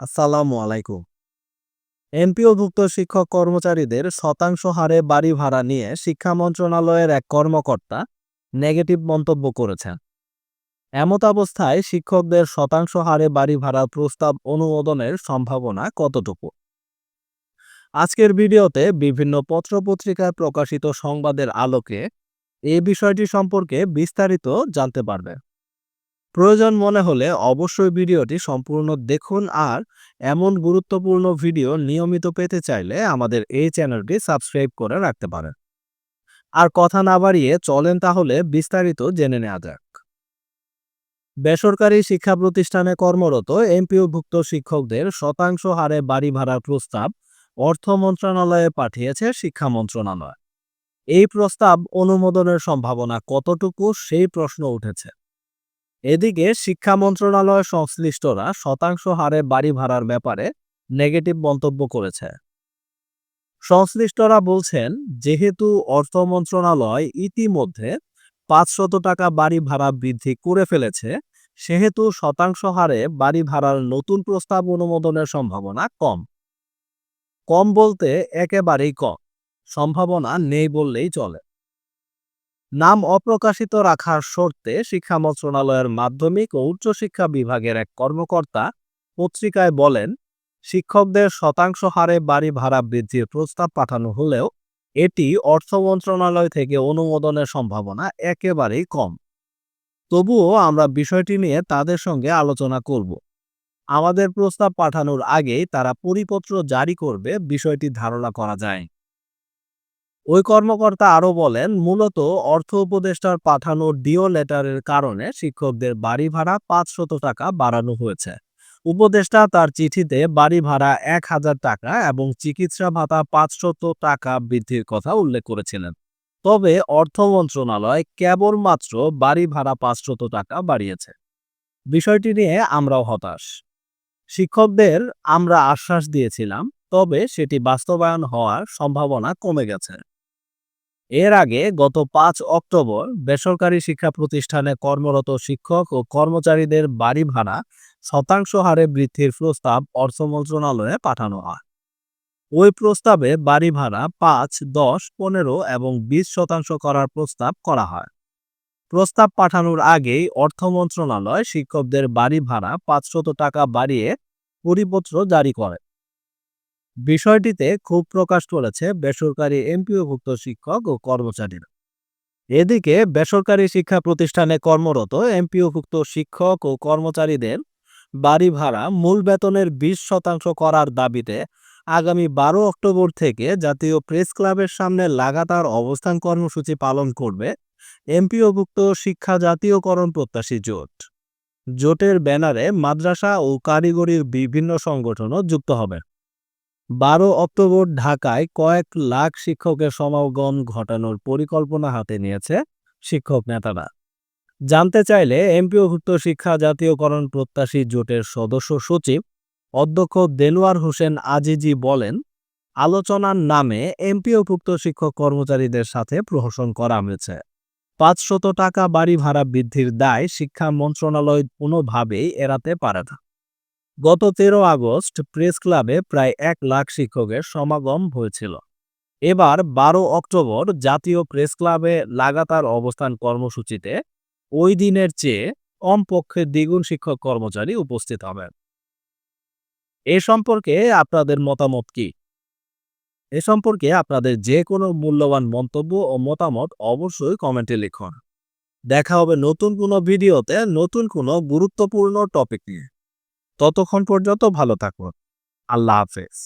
আসসালামু আলাইকুম। এমপিওভুক্ত শিক্ষক কর্মচারীদের শতাংশ হারে বাড়ি ভাড়া নিয়ে শিক্ষা মন্ত্রণালয়ের এক কর্মকর্তা নেগেটিভ মন্তব্য করেছেন। এমতাবস্থায় শিক্ষকদের শতাংশ হারে বাড়ি ভাড়ার প্রস্তাব অনুমোদনের সম্ভাবনা কতটুকু? আজকের ভিডিওতে বিভিন্ন পত্রপত্রিকায় প্রকাশিত সংবাদের আলোকে এই বিষয়টি সম্পর্কে বিস্তারিত জানতে পারবে প্রয়োজন মনে হলে অবশ্যই ভিডিওটি সম্পূর্ণ দেখুন আর এমন গুরুত্বপূর্ণ ভিডিও নিয়মিত পেতে চাইলে আমাদের এই চ্যানেলটি সাবস্ক্রাইব করে রাখতে পারেন। আর কথা না বাড়িয়ে চলেন তাহলে বিস্তারিত জেনে নেওয়া যাক। বেসরকারি শিক্ষা প্রতিষ্ঠানে কর্মরত এমপিওভুক্ত শিক্ষকদের শতাংশ হারে বাড়ি ভাড়ার প্রস্তাব অর্থ মন্ত্রণালয়ে পাঠিয়েছে শিক্ষা মন্ত্রণালয়। এই প্রস্তাব অনুমোদনের সম্ভাবনা কতটুকু সেই প্রশ্ন উঠেছে। এদিকে শিক্ষা মন্ত্রণালয় সংশ্লিষ্টরা শতাংশ হারে বাড়ি ভাড়ার ব্যাপারে নেগেটিভ মন্তব্য করেছে। সংশ্লিষ্টরা বলছেন, যেহেতু অর্থ মন্ত্রণালয় ইতিমধ্যে পাঁচশত টাকা বাড়ি ভাড়া বৃদ্ধি করে ফেলেছে, সেহেতু শতাংশ হারে বাড়ি ভাড়ার নতুন প্রস্তাব অনুমোদনের সম্ভাবনা কম। কম বলতে একেবারেই কম। সম্ভাবনা নেই বললেই চলে। নাম অপ্রকাশিত রাখার শর্তে শিক্ষা মন্ত্রণালয়ের মাধ্যমিক ও উচ্চশিক্ষা বিভাগের এক কর্মকর্তা পত্রিকায় বলেন, শিক্ষকদের শতাংশ হারে বাড়ি ভাড়া বৃদ্ধির প্রস্তাব পাঠানো হলেও এটি অর্থ মন্ত্রণালয় থেকে অনুমোদনের সম্ভাবনা একেবারেই কম। তবুও আমরা বিষয়টি নিয়ে তাদের সঙ্গে আলোচনা করব। আমাদের প্রস্তাব পাঠানোর আগেই তারা পরিপত্র জারি করবে, বিষয়টি ধারণা করা যায়। ওই কর্মকর্তা আরও বলেন, মূলত অর্থ উপদেষ্টার পাঠানো ডিও লেটারের কারণে শিক্ষকদের বাড়ি ভাড়া পাঁচশত টাকা বাড়ানো হয়েছে। উপদেষ্টা তার চিঠিতে বাড়ি ভাড়া এক হাজার টাকা এবং চিকিৎসা ভাতা পাঁচশত টাকা বৃদ্ধির কথা উল্লেখ করেছিলেন। তবে অর্থ মন্ত্রণালয় কেবলমাত্র বাড়ি ভাড়া পাঁচশত টাকা বাড়িয়েছে। বিষয়টি নিয়ে আমরাও হতাশ। শিক্ষকদের আমরা আশ্বাস দিয়েছিলাম, তবে সেটি বাস্তবায়ন হওয়ার সম্ভাবনা কমে গেছে। এর আগে গত পাঁচ অক্টোবর বেসরকারি শিক্ষা প্রতিষ্ঠানে কর্মরত শিক্ষক ও কর্মচারীদের বাড়ি ভাড়া শতাংশ হারে বৃদ্ধির প্রস্তাব অর্থ মন্ত্রণালয়ে পাঠানো হয়। ওই প্রস্তাবে বাড়ি ভাড়া পাঁচ, দশ, পনেরো এবং বিশ শতাংশ করার প্রস্তাব করা হয়। প্রস্তাব পাঠানোর আগেই অর্থ মন্ত্রণালয় শিক্ষকদের বাড়ি ভাড়া পাঁচশত টাকা বাড়িয়ে পরিপত্র জারি করে। বিষয়টিতে ক্ষোভ প্রকাশ করেছে বেসরকারি এমপিওভুক্ত শিক্ষক ও কর্মচারীরা। এদিকে বেসরকারি শিক্ষা প্রতিষ্ঠানে কর্মরত এমপিওভুক্ত শিক্ষক ও কর্মচারীদের বাড়ি ভাড়া মূল বেতনের বিশ শতাংশ করার দাবিতে আগামী বারো অক্টোবর থেকে জাতীয় প্রেস ক্লাবের সামনে লাগাতার অবস্থান কর্মসূচি পালন করবে এমপিওভুক্ত শিক্ষা জাতীয়করণ প্রত্যাশী জোট। জোটের ব্যানারে মাদ্রাসা ও কারিগরির বিভিন্ন সংগঠনও যুক্ত হবে। বারো অক্টোবর ঢাকায় কয়েক লাখ শিক্ষকের সমাগম ঘটানোর পরিকল্পনা হাতে নিয়েছে শিক্ষক নেতারা। জানতে চাইলে এমপিওভুক্ত শিক্ষা জাতীয়করণ প্রত্যাশী জোটের সদস্য সচিব অধ্যক্ষ দেলোয়ার হোসেন আজিজি বলেন, আলোচনার নামে এমপিওভুক্ত শিক্ষক কর্মচারীদের সাথে প্রহসন করা হয়েছে। পাঁচশত টাকা বাড়ি ভাড়া বৃদ্ধির দায় শিক্ষা মন্ত্রণালয় কোনোভাবেই এড়াতে পারে না। গত তেরো আগস্ট প্রেস ক্লাবে প্রায় এক লাখ শিক্ষকের সমাগম হয়েছিল। এবার বারো অক্টোবর জাতীয় প্রেস ক্লাবে লাগাতার অবস্থান কর্মসূচিতে ওই দিনের চেয়ে কমপক্ষে দ্বিগুণ শিক্ষক কর্মচারী উপস্থিত হবেন। এ সম্পর্কে আপনাদের মতামত কি? এ সম্পর্কে আপনাদের যে কোনো মূল্যবান মন্তব্য ও মতামত অবশ্যই কমেন্টে লিখুন। দেখা হবে নতুন কোনো ভিডিওতে নতুন কোনো গুরুত্বপূর্ণ টপিক নিয়ে। ততক্ষণ পর্যন্ত ভালো থাকুন। আল্লাহ হাফেজ।